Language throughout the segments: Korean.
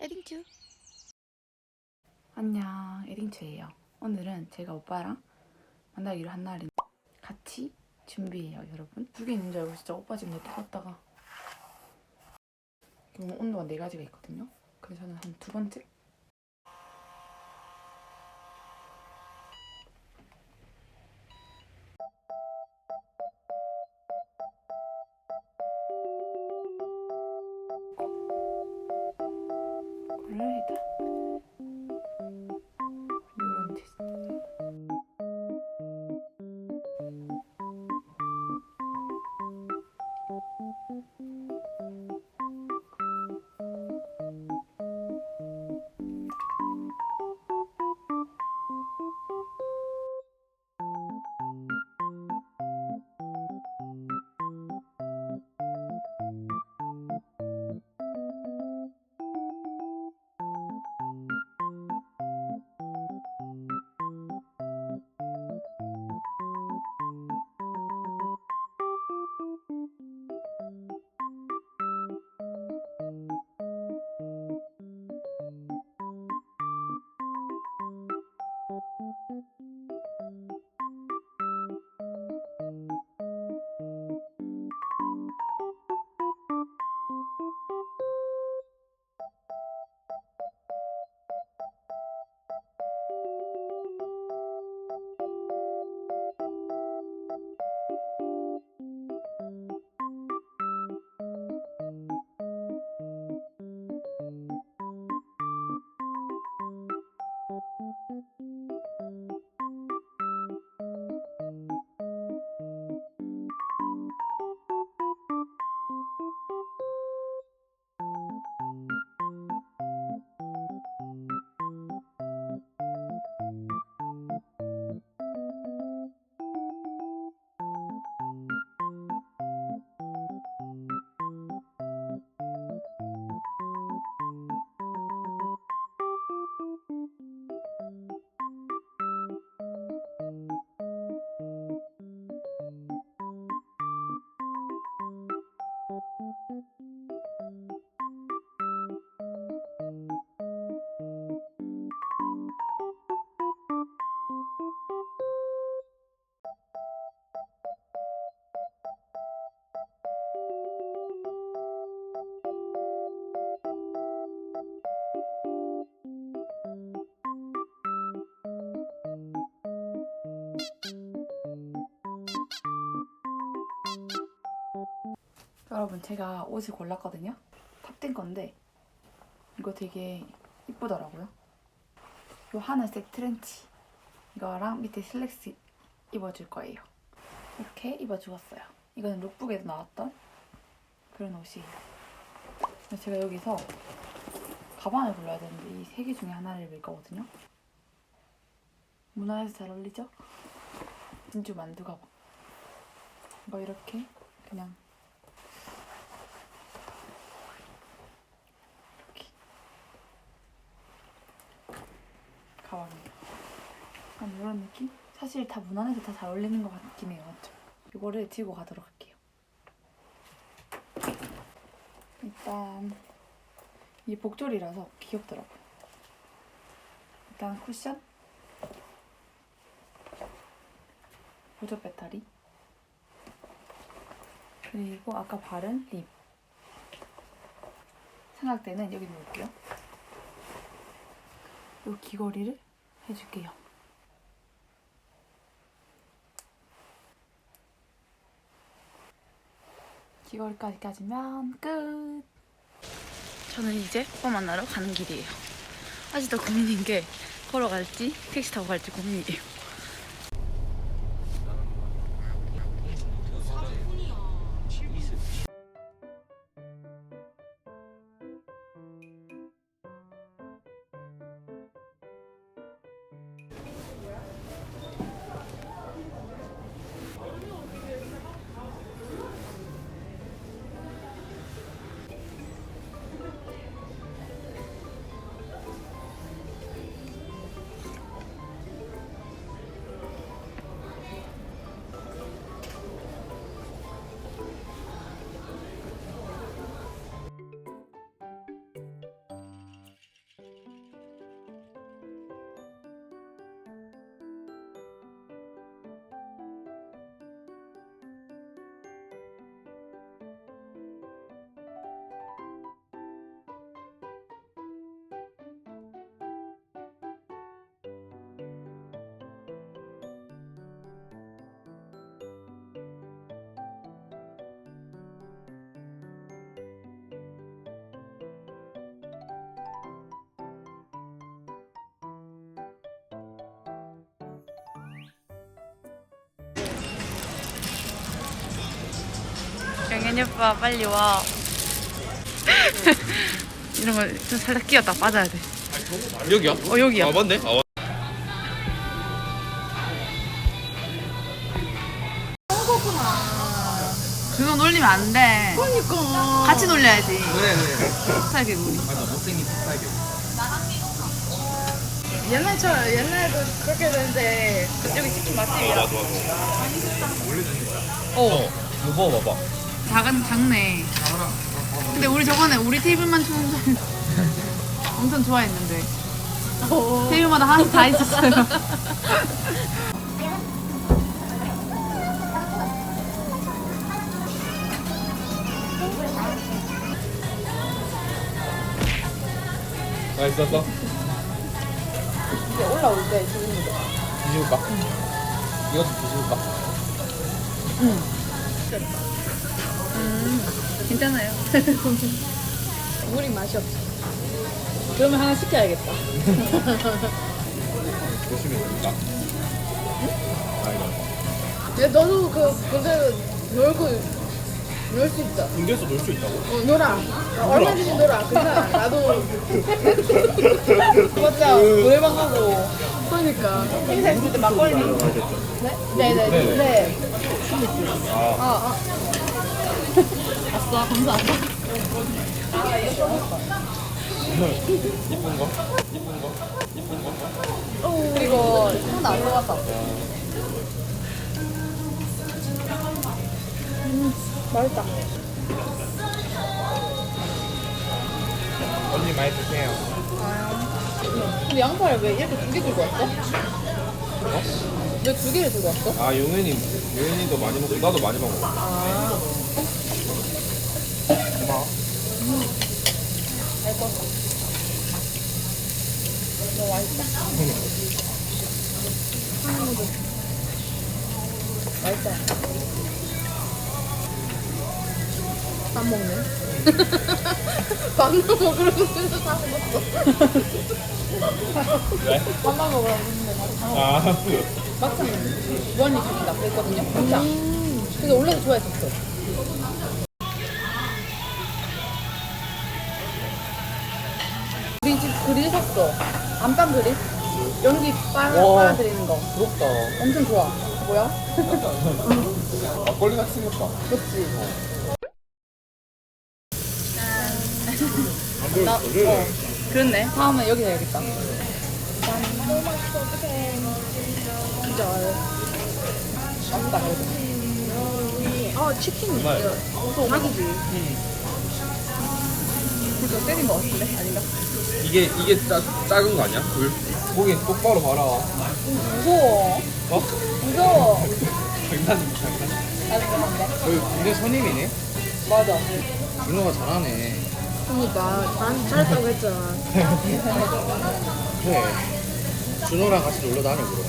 에딩큐. 안녕, 에딩추예요. 오늘은 제가 오빠랑 만나기로 한 날인 같이 준비해요, 여러분. 두 개 있는 줄 알고 진짜 오빠 집 냅다 갔다가 오늘 온도가 네 가지가 있거든요. 그래서 저는 한 두 번째? 여러분 제가 옷을 골랐거든요. 탑된 건데 이거 되게 이쁘더라고요. 요 하늘색 트렌치 이거랑 밑에 슬랙스 입어줄 거예요. 이렇게 입어주었어요. 이거는 룩북에도 나왔던 그런 옷이에요. 제가 여기서 가방을 골라야 되는데 이 세 개 중에 하나를 입을 거거든요. 문화에서 잘 어울리죠? 진주 만두 가방. 이거 이렇게 그냥 이렇게 가방이에요. 약간 이런 느낌? 사실 다 무난해서 다 잘 어울리는 것 같긴 해요. 맞죠? 이거를 들고 가도록 할게요. 일단 이 복조리라서 귀엽더라고요. 일단 쿠션 보조 배터리 그리고 아까 바른 립 삼각대는 여기 놓을게요. 이 귀걸이를 해줄게요. 귀걸이까지 까지면 끝. 저는 이제 오빠 만나러 가는 길이에요. 아직도 고민인 게 걸어갈지 택시 타고 갈지 고민이에요. 영현이 오빠 빨리 와. 이런 거좀 살짝 끼었다 빠져야 돼. 여기야? 어 여기야. 아 맞네. 아, 그거 놀리면 안 돼. 그러니까. 같이 놀려야지. 그래 그래. 스타일 우리. 맞아 못생긴 스타일. 옛날처럼 옛날에도 그렇게 되는데 여기 치킨 어 맛집이야. 맞아 맞아. 원래 되는 거야. 어. 이거 봐봐. 작은 작네. 근데 우리 저번에 우리 테이블만 추는 엄청 좋아했는데 테이블마다 하나씩 다 있었어요. 맛있었어? 이제 올라올 때 주는 거. 뒤집을까? 이것도 뒤집을까? 괜찮아요. 물이 맛이 없어. 그러면 하나 시켜야겠다. 보시면 됩니다. 아 이거. 근데 너도 그 근데 놀고 놀 수 있어. 군대에서 놀 수 있다고? 어, 놀아. 어, 얼마든지 놀아. 괜찮아. 나도. 맞자. 노래방 가고. 그러니까. 행사 있을 때 막걸리. 네? 네네. 네네. 네. 아 아, 아. 아싸 감사합니다. 이쁜 거? 이쁜 거? 이쁜 거? 그리고 하나도 안 들어갔다. 음, 맛있다. 언니 많이 드세요. 근데 양파를 왜 이렇게 두 개 들고 왔어? 왜 두 개를 들고 왔어? 아 용현이 용현이도 많이 먹고 나도 많이 먹어. 아, 고마워. 너무 맛있다. 한국도 맛있다. 다 먹네. 밥만 먹으러 오는데 다 먹었어. 왜? 밥만 먹으러 오는데 다 먹었어. 아 막상 무한리 기분다 그랬거든요. 진짜. 그래서 원래도 좋아했었어. 우리 집 그릴 샀어. 안방 그릴? 연기 빨아, 와. 빨아들이는 거. 부럽다. 엄청 좋아. 뭐야? 막걸리 같이 생겼다. 그렇지. 나, 어. 그렇네. 다음에 여기 해야겠다. 진짜. 맛있다, 그래도. 아, 치킨. 정말. 또 닭이지. 그래서 때린 거 같은데? 아닌가? 이게 이게 짜, 작은 거 아니야? 굴? 고기 똑바로 봐라. 무서워. 어? 무서워. 장난 장난. 나도 한다. 여기 군대 선임이네. 맞아. 준호가 잘하네. 그러니까 난 잘했다고 했잖아. 그래. 준호랑 같이 놀러 다녀 그럼.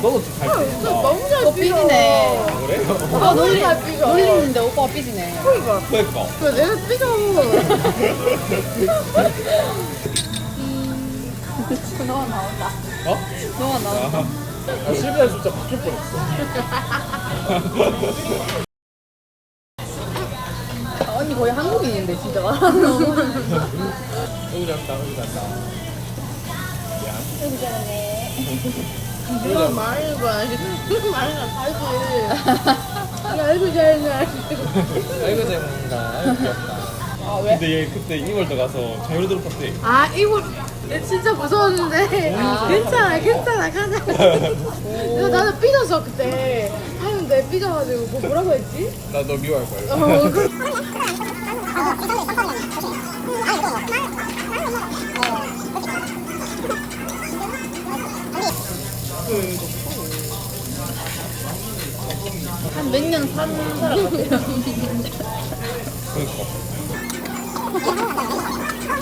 너도 잘 뛴다. 너무 잘 삐지네. 그래? 오빠 놀리, 잘 삐져. 놀리는데 오빠가 삐지네. 그러니까. 그러니까. 왜 내가 삐져. 너가 나온다. 어? 너가 나온다. 아, 아 실비아 진짜 바뀔 뻔했어. 아, 언니 거의 한국인인데 진짜. 여기 잔다, 여기 잔다. 내가 말을 봐. 말을 하지. 아이고 잘해. 아이고 잘 먹는다. 귀엽다. 아 왜? 근데 얘 그때 이월드 가서 자유로 들었대. 아 이거 얘 진짜 무서웠는데 괜찮아 괜찮아 가자 그래서 나는 삐져서 그때 하는데 삐져가지고 뭐 뭐라고 했지? 나 너 미워할 거야. 어, 그, 한 몇 년 산 사람 같아요 그러니까.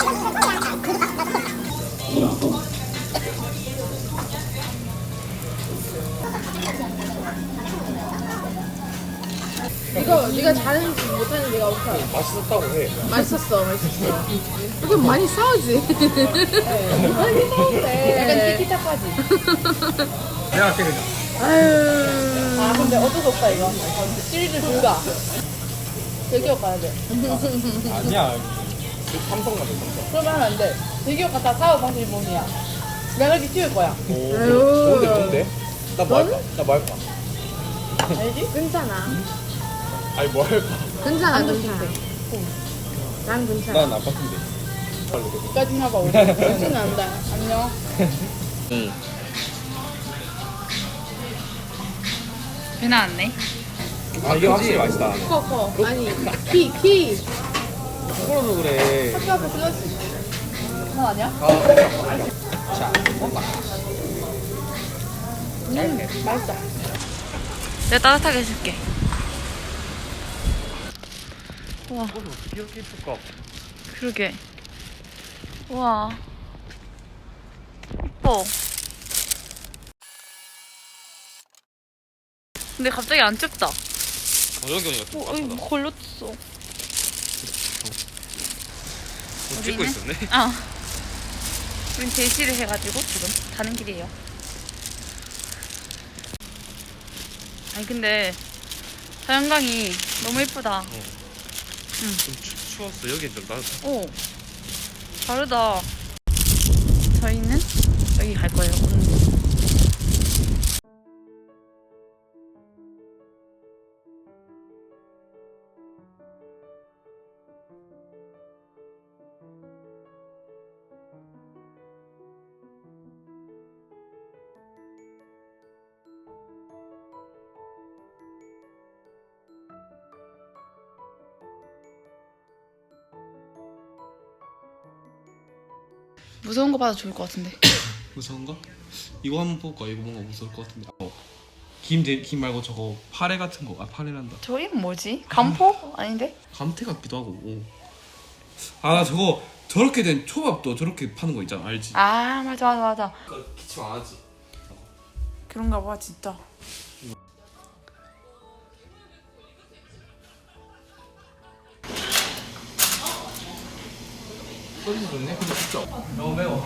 이거 네가 잘하는지 못하는지 내가 알아 맛있었다고 해. 맛있었어 맛있었어 그게 많이 싸우지 많이 싸우네 약간 티키타카지 내가 할게 그냥. 아유 아 근데 어쩔 수 없다 이거 시리즈 불가 대기업 가야 돼 아니야. 삼성 가자, 삼성. 그러면 하면 안 돼 대기업 갔다 사업 방식이 뭐냐 내가 이렇게 키울 거야 좋은데, 좋은데? 나뭐 할까? 나뭐 할까? 알지? 괜찮아. 아니, 뭐 할까? 괜찮아, 괜찮아. 난 괜찮아. 난 아팠는데. 여기까지 해봐 우리 정신 난다 안녕 응. 배 나왔네. 아, 이게 확실히 맛있다. 커 커 아니 키 키 그래서 그래. 학교 앞에 슬러시 나 아니야? 자, 먹봐. 음 맛있다 내가 따뜻하게 해줄게. 우와, 어떻게 이렇게 이쁠까? 그러게. 우와. 이뻐. 근데 갑자기 안 춥다. 어, 어이, 빡하다. 걸렸어. 뭐 찍고? 있었네. 아. 우린 제시를 해가지고 지금 가는 길이에요. 아니 근데 자연강이 너무 예쁘다. 좀 추, 추웠어. 여긴 좀 따뜻해. 오 다르다. 저희는 여기 갈 거예요. 오늘. 무서운 거 봐도 좋을 것 같은데. 무서운 거? 이거 한번 볼까? 이거 뭔가 무서울 것 같은데. 어. 김, 대- 김 말고 저거 파래 같은 거. 아 파래란다. 저 이름 뭐지? 간포? 아닌데? 감태 같기도 하고. 오. 아, 나 저거 저렇게 된 초밥도 저렇게 파는 거 있잖아. 알지? 아 맞아 맞아 맞아. 기침 안 하지. 그런가 봐 진짜. 소리 좋네. 근데 진짜. 너무 매워.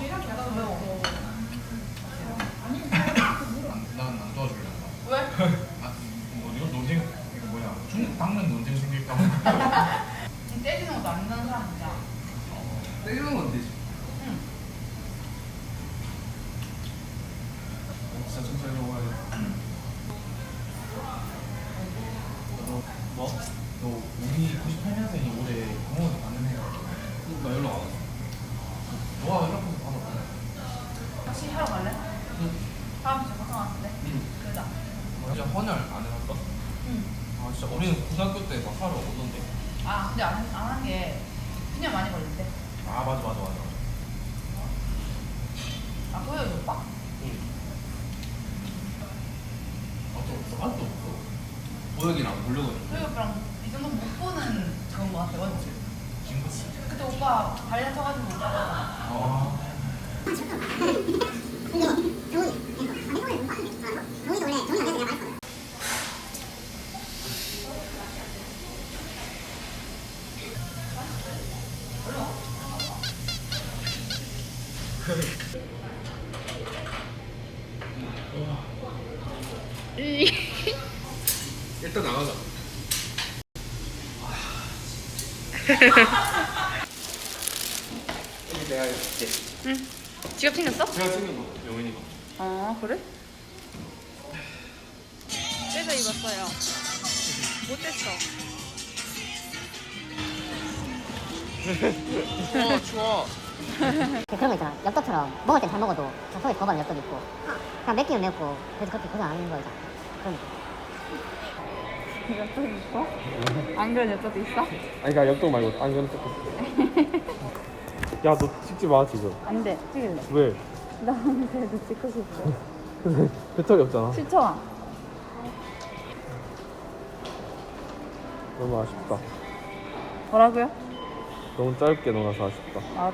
하러 갈래? 응. 다음 주에 걱정 왔는데. 응. 그러자. 진짜 헌혈 안 해봤어? 응. 아 진짜 우리는 고등학교 때 막 하러 오던데. 아 근데 안한 게 그냥 많이 걸린대. 아 맞아 맞아 맞아. 아 보여줘 오빠? 아또 없어? 아또 없어? 보혁이 랑 보려고 했는데. 저희 오빠랑 이 정도 못 보는 그런 거 같아 맞지? 친구. 그때 오빠 발리 다쳐가지고 못 가잖아. 아. 일단 나가자. 여기 내가 이렇게. 응. 지갑 챙겼어? 제가 챙긴 거, 영현이가. 아 그래? 떼서 입었어요. 못 뗐어. 추워, 추워. 그런 거 있잖아. 엽떡처럼 먹을 땐 잘 먹어도 속에 거반 엽떡 있고 그냥 맵기는 맵고 그래서 그렇게 고생 안 하는 거 있잖아. 그런 거. 엽떡 있어? 안 그런 엽떡도 있어? 아니, 그니까 엽떡 말고 안경 뜯고. 야, 너 찍지 마, 지금. 안 돼. 찍을래. 왜? 나 그래도 찍고 싶어. 배터리 없잖아. 싫잖아. 너무 아쉽다. 뭐라고요? 너무 짧게 놀아서 아쉽다. 아